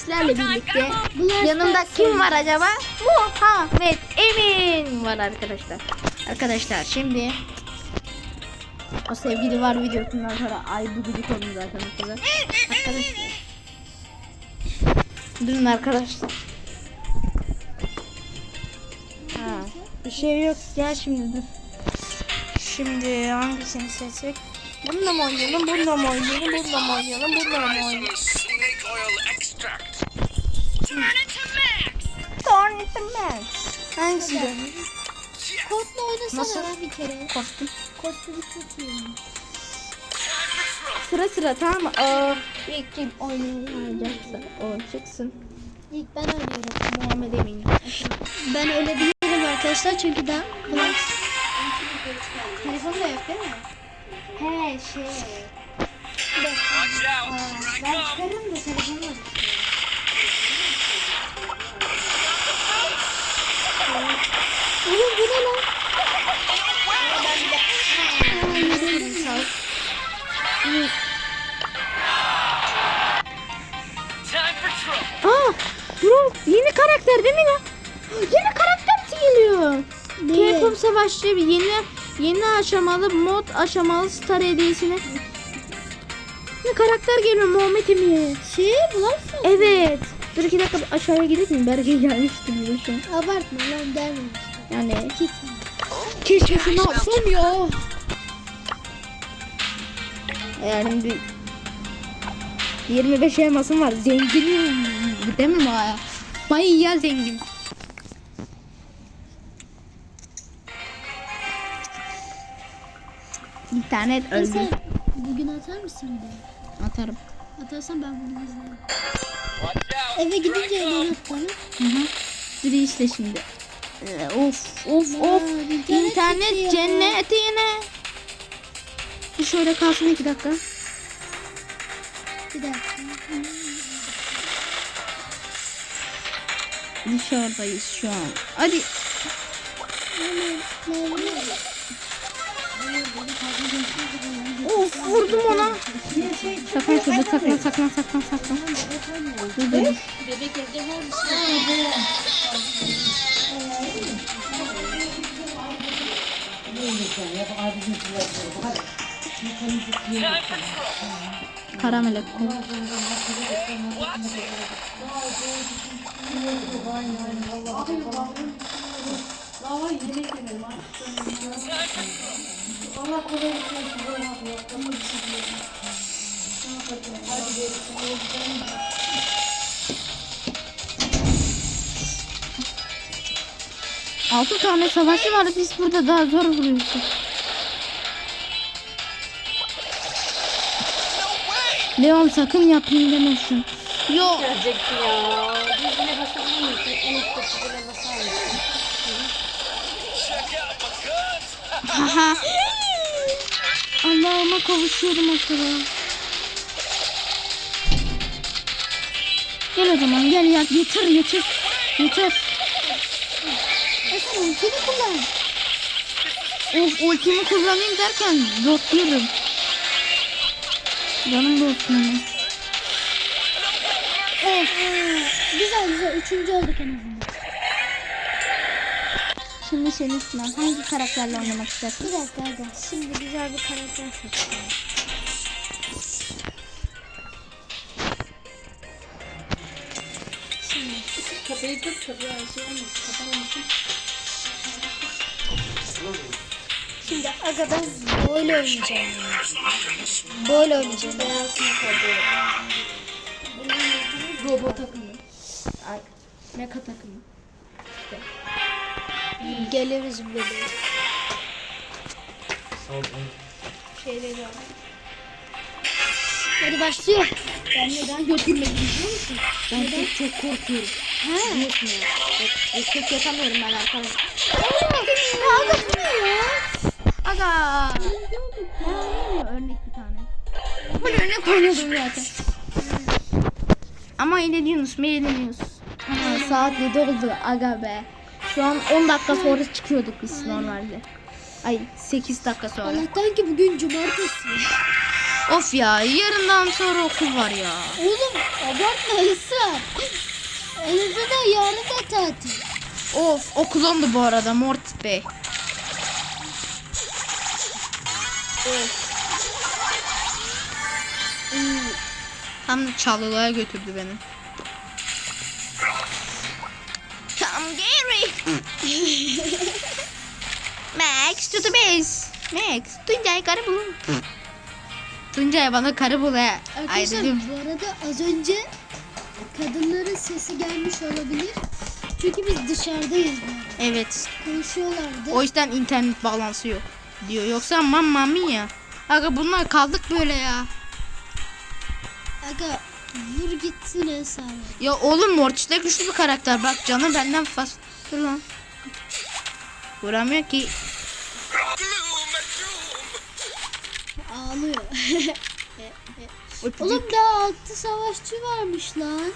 sizlerle birlikte. Yanımda kim var acaba? Muhammed Emin var arkadaşlar. Arkadaşlar şimdi o sevgili var videosundan sonra ay bu gibi konu zaten o kadar. Arkadaşlar. Durun arkadaşlar. Ha, bir şey yok. Gel şimdi dur. Şimdi hangisini seçsek? Bununla mı oynayalım? Bununla mı oynayalım? Bununla mı oynayalım? Bununla mı oynayalım? Snake oil extract. Torn it to max. Hangisi? Kodla oynasana Nasıl? bir kere. Kostüm. Kostümü çok iyi. Sıra sıra tamam mı? Aa, ilk kim oynayacaksa o çıksın. İlk ben oynuyorum. Muhammed Emin. Ben ölebilirim arkadaşlar çünkü daha kolay. Telefon da yok değil mi? He şey. I Ben çıkarım da telefon var. Karakter değil mi lan? Yeni karakter geliyor. Ne? K-pop savaşçı bir yeni yeni aşamalı mod aşamalı star hediyesine. Yeni karakter geliyor Muhammed Emin. Şey bu lan sen. Evet. Dur iki dakika aşağıya gidelim. Berke gelmişti bize şu an. Abartma lan gelmemiştim. Yani keşke şunu alsam ya. Yani bir 25 elmasım var. Zenginim. Mi Maya? Bayağı zengin. İnternet öldü. sen bugün atar mısın bir? Atarım. Atarsan ben bunu izlerim. Watch out. Eve gidince hemen at bana. Hı hı. Dur işte şimdi. Ee, Of of Aa, of. internet İnternet ya. cenneti yine. Bir şöyle kalsın iki dakika. Bir dakika. Dışarıdayız şu an. Hadi. Of vurdum ona. Saklan şurada saklan saklan saklan saklan. Dur dur. Time for trouble. Kara melek kol. Altı tane savaşçı var biz burada daha zor vuruyoruz. Leon sakın yapayım demesin. Yo. Gelecekti ya. Düzüne basabilir misin? En üstte düzüne basar mısın? Haha. Allah'ıma kavuşuyorum o sıra. Gel o zaman gel ya getir getir. Getir. E sen ultini kullan. Of ultimi kullanayım derken dotluyorum. Canım da olsun. Of. Güzel güzel. Üçüncü olduk en azından. Şimdi senin sınav. Hangi karakterle oynamak Bir istersin? dakika hadi. Şimdi güzel bir karakter seçelim. Şimdi. Kapıyı tut kapıyı olmasın. Kapamamışsın. Şimdi aga ben böyle oynayacağım. Böyle oynayacağım. Robot takımı. Mecha takımı. Geliriz böyle. Şeyleri var. Hadi başlıyor. Ben neden götürmedim biliyor musun? Ben çok çok korkuyorum. Ha. Ya. Yok, Çok yapamıyorum ben arkadaşlar. Aga bu ne ya? Aga. Ha, örnek bir tane. Bu örnek oynadım zaten. Ama eğleniyorsunuz. Ama saat 7 oldu aga be. Şu an 10 dakika sonra çıkıyorduk biz normalde. Ay 8 dakika sonra. Allah'tan ki bugün cumartesi. Of ya yarından sonra okul var ya. Oğlum abartma ısrar. En azından yarın da tatil. Of okulumdu bu arada Mortis Bey. Of. Tam çalılığa götürdü beni. Max the base. Max Tuncay karı bul. Tuncay bana karı bul he. Ay Arkadaşlar dedim. bu arada az önce kadınların sesi gelmiş olabilir. Çünkü biz dışarıdayız bu. Evet. Konuşuyorlardı. O yüzden internet bağlantısı yok diyor. Yoksa mamma mia. Aga bunlar kaldık böyle ya. Aga vur gitsin hesabı. Ya oğlum Mortis de güçlü bir karakter. Bak canı benden fazla lan. Vuramıyor ki. Ağlıyor. Oğlum daha altı savaşçı varmış lan.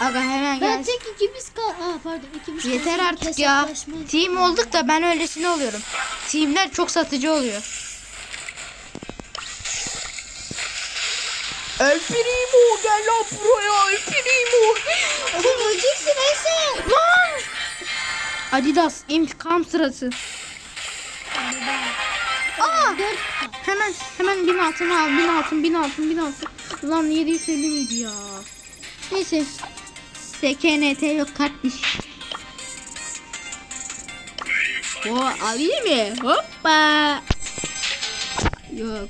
Aga hemen Ben gel. tek ikimiz kal... Aa pardon ikimiz Yeter artık ya. Team olduk da ben öylesine oluyorum. Teamler çok satıcı oluyor. El Primo gel lan buraya El Primo. Oğlum öleceksin Esen. Lan! Adidas intikam sırası. Aa. Hemen hemen bin altını al bin altın bin altın bin altın. Lan 750 miydi ya? Neyse. SKNT yok kardeş. O alayım mı? Hoppa. Yok.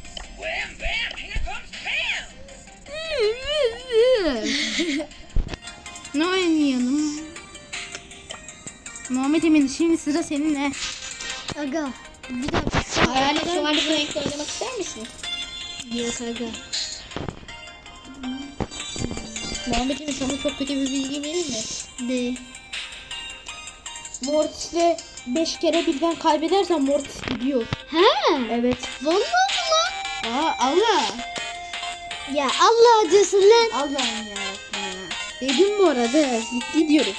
Ne oynayalım? Muhammed Emin şimdi sıra seninle. Aga bir dakika. Hayali şövalye projekte oynamak ister misin? Yok aga. Muhammed Emin sana çok kötü bir bilgi vereyim mi? De. Mortis'le 5 kere birden kaybedersen Mortis gidiyor. He. Evet. Vallahi mi lan? Aa Allah. Ya Allah acısın lan. Allah'ım ya. Dedim bu arada ciddi diyorum.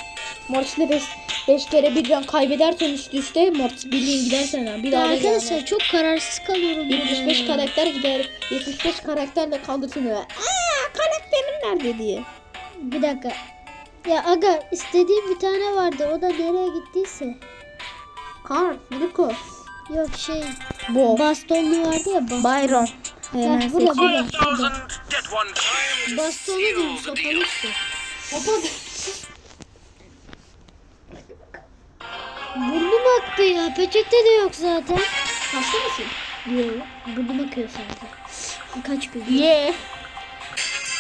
Mortis'le 5 5 kere birden kaybedersen üst üste Mortis birliğin gidersen ha. Bir daha da Arkadaşlar gelmez. çok kararsız kalıyorum. 75 burada. karakter gider. 75 karakterle kaldırsın öyle. Aa karakterim nerede diye. Bir dakika. Ya aga istediğim bir tane vardı. O da nereye gittiyse. Kar, Rico. Yok şey. Bo. Bastonlu vardı ya. Baston. Byron. Bak burada burada. Bastonu değil sopalı işte. Aktı ya. Peçete de yok zaten. Hasta mısın? Yok. Burnum akıyor sadece. Kaç gün? Ye.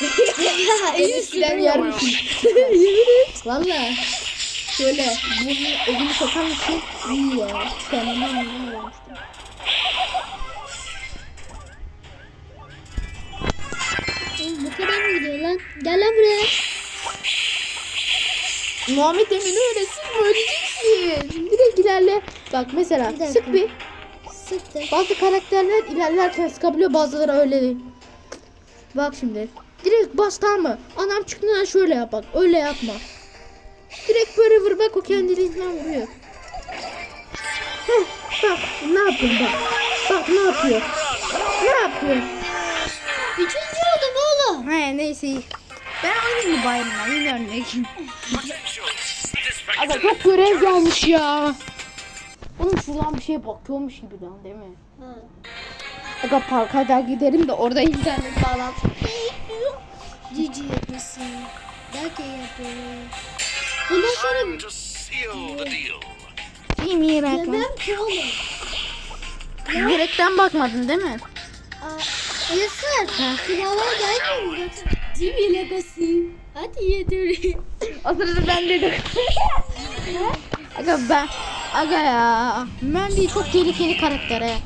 ya Eskiden yermişim. Valla. Şöyle bunu elimi sokan için iyi ya. Kendime iyi olmuştum. Oğlum bu kadar mı gidiyor lan? Gel lan buraya. Muhammed Emin öylesin mi öleceksin. Direkt ilerle. Bak mesela Bir sık bir. Sıktı. Bazı karakterler ilerlerken sıkabiliyor bazıları öyle değil. Bak şimdi. Direkt bas tamam mı? Anam çıktığından şöyle yap bak. Öyle yapma. Direkt böyle vur bak o kendiliğinden vuruyor. Heh, bak ne yapıyor bak. Bak ne yapıyor. Ne yapıyor? Üçüncü oldum oğlum. He neyse iyi. Ben oynayayım mı bayramda? Yine örnek. Aga çok görev gelmiş ya. Oğlum şuradan bir şeye bakıyormuş gibi lan değil mi? Ha. Aga parka da gidelim de orada internet bağlantısı. Cici yapması. Derken yapıyor. Bundan sonra. İyi mi yemek oğlum. Direkten bakmadın değil mi? Aa, Eser. Sınava gelmiyor mu? Cici legosu. Hadi yedir. O sırada ben dedim. Aga ben Aga ya. Mandy çok tehlikeli karakter he.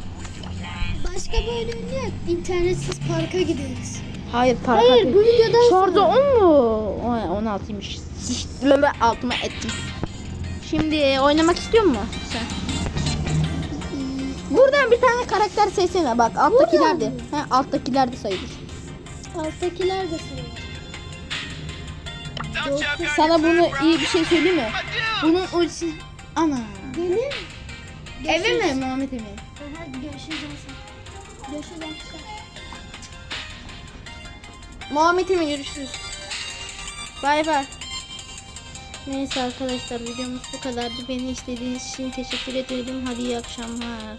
Başka böyle ünlü yok. İnternetsiz parka gideriz. Hayır parka Hayır değil. bu videodan sonra. 10 mu? O 16'ymış. İşte altıma ettim. Şimdi oynamak istiyor musun sen? Buradan bir tane karakter seçsene bak alttakiler de. He alttakiler de sayılır. Alttakiler de sayılır. Sana bunu iyi bir şey söyleyeyim mi? Bunun ultisi ana. Benim. Eve mi Muhammed Emin? Aha, görüşürüz. Görüşürüz arkadaşlar. Muhammed Emin görüşürüz. Bay bay. Neyse arkadaşlar videomuz bu kadardı. Beni istediğiniz için teşekkür ederim. Hadi iyi akşamlar.